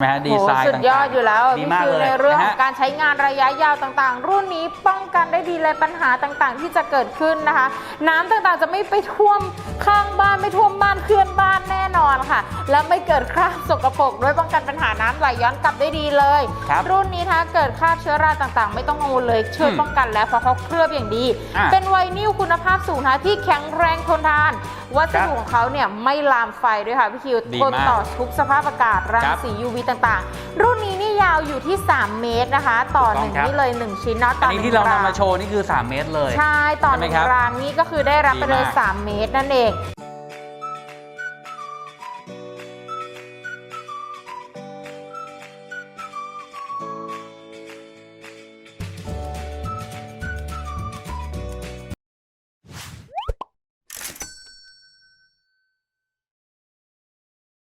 ไหมฮะดีโหไซน์สุดยอดอยู่แล้วดีพี่มากคิวเลยในเรื่องนะขอฮะงการใช้งานระยะยาวต่างๆ รุ่นนี้ป้องกันได้ดีเลยปัญหาต่างๆ ที่จะเกิดขึ้นนะคะ น้ำต่างๆจะไม่ไปท่วมข้างบ้านไม่ท่วมบ้านเพื่อนบ้านแน่นอนค่ะ และไม่เกิดคราบสกปรกด้วยป้องกันปัญหาน้ำไหลย้อนกลับได้ดีเลยครับรุ่นนี้ถ้าเกิดคราบเชื้อราต่างๆ ไม่ต้องกังวลเลยช่วยอืมป้องกันแล้วเพราะเขาเคลือบอย่างดีอะเป็นไวนิลคุณภาพสูงนะที่แข็งแรงทนทาน วัสดุของเขาเนี่ยไม่ลามไฟด้วยค่ะพี่คิวดีทนมากต่อทุกสภาพอากาศรังครับสี UV ต่างๆ รุ่นนี้นี่ยาวอยู่ที่ 3 เมตรนะคะ ต่อถูกหต้องนึ่งครับ นี่เลย1ชิ้นเนาะต่อัอนหนี้นึ่งที่เรารางนำมาโชว์นี่คือ 3 เมตรเลย ใช่ต่อใช่หไหมนึ่งครับรางนี่ก็คือได้รับไปเลย ดีมาก 3 เมตรนั่นเอง